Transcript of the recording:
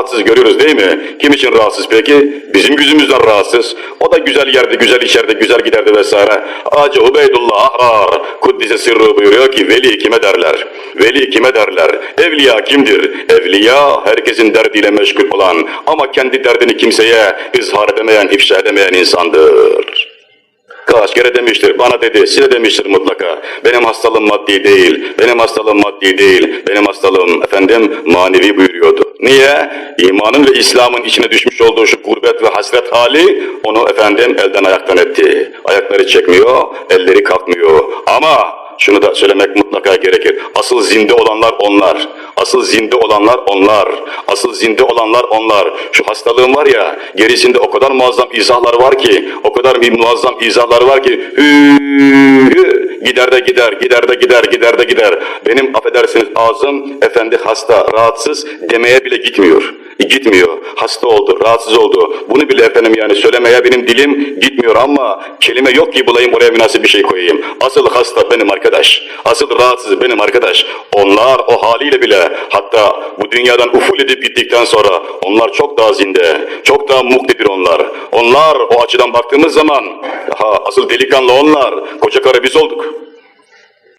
rahatsız görüyoruz değil mi? Kim için rahatsız peki? Bizim yüzümüzden rahatsız. O da güzel yerde, güzel içeride, güzel giderdi vesaire. Hacı Ubeydullah Ahrar Kuddise Sırrı buyuruyor ki veli kime derler? Veli kime derler? Evliya kimdir? Evliya herkesin derdiyle meşgul olan ama kendi derdini kimseye izhar edemeyen, ifşa edemeyen insandır. Kaç kere demiştir, bana dedi, size demiştir mutlaka. Benim hastalığım maddi değil, benim hastalığım maddi değil, benim hastalığım efendim manevi buyuruyordu. Niye? İmanın ve İslam'ın içine düşmüş olduğu şu gurbet ve hasret hali onu efendim elden ayaktan etti. Ayakları çekmiyor, elleri kalkmıyor. Ama şunu da söylemek mutlaka gerekir. Asıl zinde olanlar onlar. Asıl zinde olanlar onlar. Asıl zinde olanlar onlar. Şu hastalığım var ya, gerisinde o kadar muazzam izahlar var ki, o kadar bir muazzam izahlar var ki, hü, hü, gider de gider, gider de gider, gider de gider. Benim affedersiniz ağzım, efendi hasta, rahatsız demeye bile gitmiyor. Gitmiyor. Hasta oldu, rahatsız oldu. Bunu bile efendim yani söylemeye benim dilim gitmiyor ama kelime yok ki bulayım oraya münasip bir şey koyayım. Asıl hasta benim arkadaş. Asıl rahatsız benim arkadaş. Onlar o haliyle bile hatta bu dünyadan uful edip gittikten sonra onlar çok daha zinde, çok daha muktedir onlar. Onlar o açıdan baktığımız zaman ha, asıl delikanlı onlar. Koca karı biz olduk.